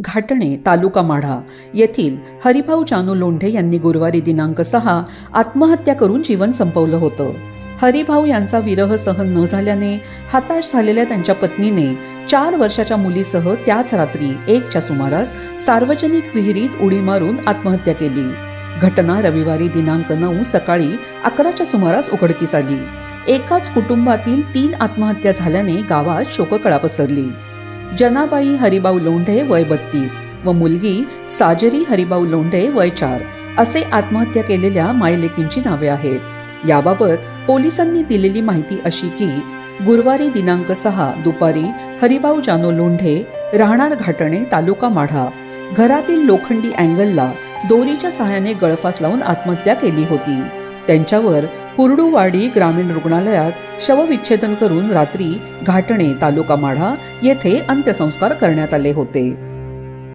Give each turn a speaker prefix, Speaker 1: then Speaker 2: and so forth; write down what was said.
Speaker 1: घाटणे तालुका माढा येथील हरिभाऊ जानू लोंढे यांनी गुरुवारी दिनांक सहा आत्महत्या करून जीवन संपवलं होतं. हरिभाऊ यांचा विरह सहन न झाल्याने हताश झालेल्या त्यांच्या पत्नीने चार वर्षाच्या मुलीसह त्याच रात्री एकच्या सुमारास सार्वजनिक विहिरीत उडी मारून आत्महत्या केली. घटना रविवारी दिनांक नऊ सकाळी अकराच्या सुमारास उघडकीस आली. एकाच कुटुंबातील तीन आत्महत्या झाल्याने गावात शोककळा पसरली. जनाबाई हरिभाऊ लोंढे वय बत्तीस व मुलगी साजरी हरिभाऊ लोंढे वय चार असे आत्महत्या केलेल्या मायलेकींची नावे आहेत. याबाबत पोलिसांनी दिलेली माहिती अशी की गुरुवारी दिनांक सहा दुपारी हरिभाऊ जानो लोंढे राहणार घाटणे तालुका माढा घरातील लोखंडी अँगलला दोरीच्या सहाय्याने गळफास लावून आत्महत्या केली होती. त्यांच्यावर कुर्डूवाडी ग्रामीण रुग्णालयात शवविच्छेदन करून रात्री घाटणे तालुका माढा येथे अंत्यसंस्कार करण्यात आले होते.